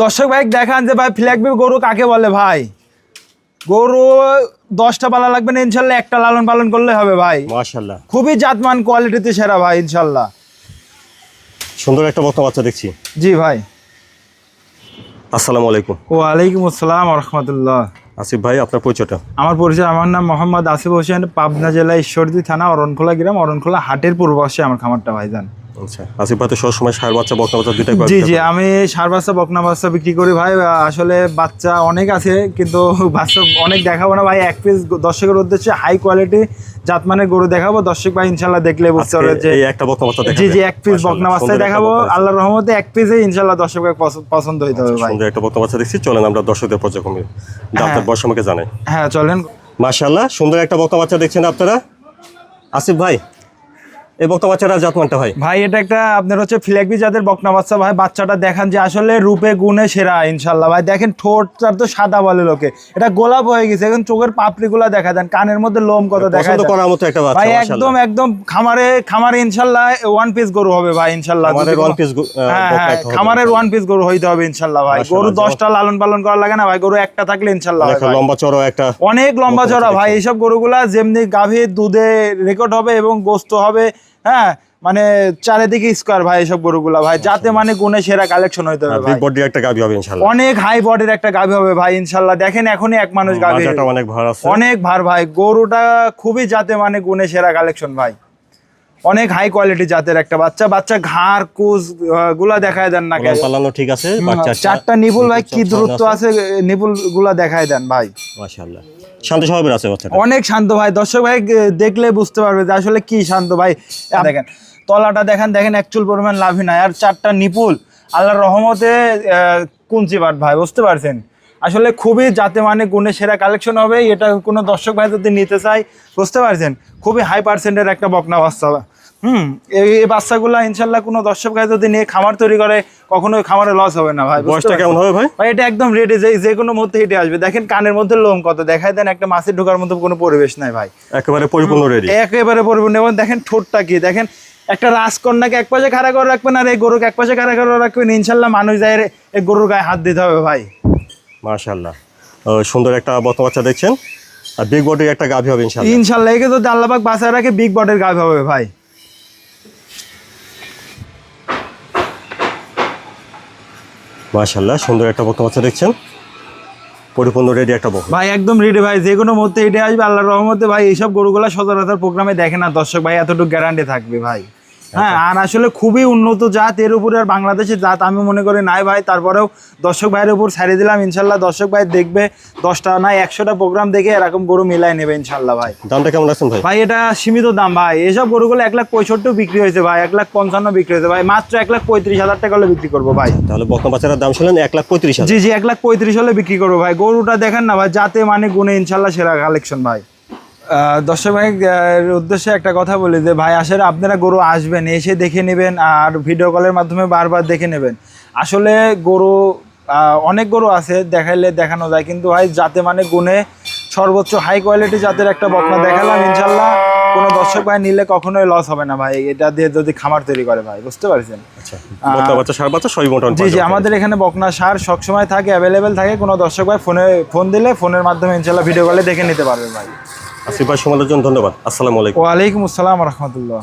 দর্শক ভাই দেখান যে ভাই ফ্ল্যাগবি গরু কাকে বলে ভাই? গরু দশটা পালা লাগবে না ইনশাল্লাহ একটা লালন পালন করলে হবে ভাই। মাশাল্লাহ। খুবই জাতমান কোয়ালিটিতে সেরা ভাই ইনশাল্লাহ। সুন্দর একটা বক্তা বাচ্চা দেখছি। জি ভাই। আসসালামু আলাইকুম। ওয়ালাইকুম আসসালাম রহমতুল্লাহ। আসিফ ভাই আপনার পরিচয়টা? আমার পরিচয় আমার নাম মোহাম্মদ আসিফ হোসেন পাবনা জেলা ঈশ্বরদী থানা অরণখোলা গ্রাম অরণখোলা হাটের পূর্বাশে আমার খামারটা ভাইজান। আচ্ছা আসিফ ভাই তো সবসময় বাচ্চা বাচ্চা দুটাই জি জি আমি বাচ্চা বকনা বাচ্চা বিক্রি করি ভাই। আসলে বাচ্চা অনেক আছে কিন্তু বাচ্চা অনেক দেখাবো না ভাই। এক পিস দর্শকের উদ্দেশ্যে হাই কোয়ালিটি জাতমানের গরু দেখাবো। দর্শক ভাই ইনশাল্লাহ দেখলে বুঝতে পারবে যে একটা বাচ্চা জি জি এক পিস বকনা বাচ্চা দেখাবো। আল্লাহর রহমতে এক পিসে ইনশাল্লাহ পছন্দ হইতে হবে ভাই। সুন্দর একটা বক্তা বাচ্চা দেখছি। চলেন আমরা দর্শকদের হ্যাঁ। বয়স আমাকে জানাই। হ্যাঁ চলেন। সুন্দর একটা বক্তা বাচ্চা দেখছেন আপনারা। আসিফ ভাই এই বক্তা বাচ্চাটা জাতমানটা ভাই ভাই এটা একটা আপনার হচ্ছে ফ্ল্যাগবি যাদের বকনা বাচ্চা। ভাই বাচ্চাটা দেখান যে আসলে রূপে গুণে সেরা ইনশাল্লাহ ভাই দেখেন ঠোঁটটার তো সাদা বলে লোকে। এটা গোলাপ হয়ে গেছে। এখন চোখের পাপড়িগুলা দেখা দেন। কানের মধ্যে লোম কত দেখা করার মতো একটা বাচ্চা ভাই একদম একদম খামারে খামারে ইনশাল্লাহ ওয়ান পিস গরু হবে ভাই ইনশাল্লাহ আমাদের গরু, আহ, হ্যাঁ বকনা হ্যাঁ। খামারের ওয়ান পিস গরু হইতে হবে ইনশাল্লাহ ভাই। গরু যাও। দশটা লালন পালন করা লাগে না ভাই। গরু একটা থাকলে ইনশাল্লাহ। লম্বা চড়ো একটা অনেক লম্বা চড়া ভাই। এইসব গরুগুলা যেমনি গাভীর দুধে রেকর্ড হবে এবং গোস্ত হবে। হ্যাঁ মানে চারিদিকে স্কোয়ার ভাই এইসব গরুগুলা ভাই যাতে মানে গুণে সেরা কালেকশন হইতে হবে ভাই। বিগ বডি একটা গাবি হবে ইনশাআল্লাহ অনেক হাই বডির একটা গাভী হবে ভাই ইনশাল্লাহ। দেখেন এখনই এক মানুষ বাজারটা অনেক ভার আছে। অনেক ভার ভাই। গরুটা খুবই যাতে মানে গুণে সেরা কালেকশন ভাই। অনেক হাই কোয়ালিটি জাতের একটা বাচ্চা। বাচ্চা ঘাড় কুচগুলা দেখায় দেন না পালানো ঠিক আছে বাচ্চা চারটা নিপুল ভাই কি দূরত্ব আছে নিপুলগুলা দেখায় দেন ভাই। মাশাআল্লাহ। শান্ত স্বভাবের আছে বাচ্চাটা। অনেক শান্ত ভাই দর্শক ভাই দেখলে বুঝতে পারবে যে আসলে কি শান্ত ভাই। দেখেন। তলাটা দেখেন দেখেন একচুল পরিমাণ লাভই নাই। আর চারটা নিপুল আল্লাহর রহমতে কুঞ্চি ভাই বুঝতে পারছেন? আসলে খুবই যাতে মানে গুণে সেরা কালেকশন হবে এটা কোনো দর্শক ভাই যদি নিতে চাই বুঝতে পারছেন? খুবই হাই পার্সেন্টের একটা বকনা বাচ্চা। হুম এই বাচ্চাগুলো ইনশাল্লাহ কোনো দর্শক ভাই যদি নিয়ে খামার তৈরি করে কখনোই খামারে লস হবে না ভাই বয়সটা কেমন হবে ভাই? ভাই এটা একদম রেডি যে যে কোনো মুহূর্তে হেঁটে আসবে। দেখেন কানের মধ্যে লোম কত দেখায় দেন একটা মাছের ঢোকার মতো কোনো পরিবেশ নাই ভাই। একেবারে পরিপূর্ণ রেডি একেবারে পরিপূর্ণ। এবং দেখেন ঠোঁটটা কি দেখেন একটা রাজকন্যাকে এক পাশে খাড়া করে রাখবেন আর এই গরুকে এক পাশে খাড়া করে রাখবেন ইনশাল্লাহ মানুষ যায় রে, এই গরুর গায়ে হাত দিতে হবে ভাই। মাশাআল্লাহ। ও, সুন্দর একটা বক্তা বাচ্চা দেখছেন। আর বিগ বডির একটা গাভি হবে ইনশাআল্লাহ। ইনশাল্লাহ একে যদি আল্লাহবাক বাঁচায় রাখে বিগ বটের গায়ে হবে ভাই। মাশাআল্লাহ, সুন্দর একটা বক্তা বাচ্চা দেখছেন? পরিপূর্ণ রেডি একটা বক্তা ভাই, একদম রেডি ভাই। যে কোনো মুহূর্তে এটা আসবে, আল্লাহর রহমতে। ভাই, এইসব গরুগুলা সচরাচর প্রোগ্রামে দেখে না। দর্শক, ভাই, এতটুকু গ্যারান্টি থাকবে, ভাই। হ্যাঁ আর আসলে খুবই উন্নত জাত এর উপরে আর বাংলাদেশের জাত আমি মনে করি নাই ভাই। তারপরেও দর্শক ভাইয়ের উপর ছাড়িয়ে দিলাম ইনশাল্লাহ দর্শক ভাই দেখবে দশটা না একশোটা প্রোগ্রাম দেখে এরকম গরু মিলাই নেবে ইনশাল্লাহ ভাই। দামটা কেমন আছেন ভাই? ভাই এটা সীমিত দাম ভাই। এসব গরুগুলো এক লাখ পঁয়ষট্টি বিক্রি হয়েছে ভাই এক লাখ পঞ্চান্ন বিক্রি হয়েছে ভাই। মাত্র এক লাখ পঁয়ত্রিশ হাজার টাকা হলে বিক্রি করব ভাই। তাহলে বক্তা বাচ্চাটার দাম শুনলেন এক লাখ পঁয়ত্রিশ জি জি এক লাখ পঁয়ত্রিশ হলে বিক্রি করব ভাই। গরুটা দেখেন না ভাই যাতে মানে গুণে ইনশাল্লাহ সেরা কালেকশন ভাই। দর্শক ভাই উদ্দেশ্যে একটা কথা বলি যে ভাই আসলে আপনারা গরু আসবেন এসে দেখে নেবেন আর ভিডিও কলের মাধ্যমে বারবার দেখে নেবেন। আসলে গরু অনেক গরু আছে দেখাইলে দেখানো যায় কিন্তু ভাই যাতে মানে গুণে সর্বোচ্চ হাই কোয়ালিটি জাতের একটা বকনা দেখালাম ইনশাল্লাহ। কোনো দর্শক ভাই নিলে কখনোই লস হবে না ভাই। এটা দিয়ে যদি খামার তৈরি করে ভাই বুঝতে পারছেন? আচ্ছা জি জি আমাদের এখানে বকনা সার সবসময় থাকে অ্যাভেলেবেল থাকে। কোনো দর্শক ভাই ফোনে ফোন দিলে ফোনের মাধ্যমে ইনশাল্লাহ ভিডিও কলে দেখে নিতে পারবে ভাই। আসিফ ভাই সমালোচন ধন্যবাদ। আসসালামু আলাইকুম। ওয়ালাইকুম আসসালাম রহমতুল্লাহ।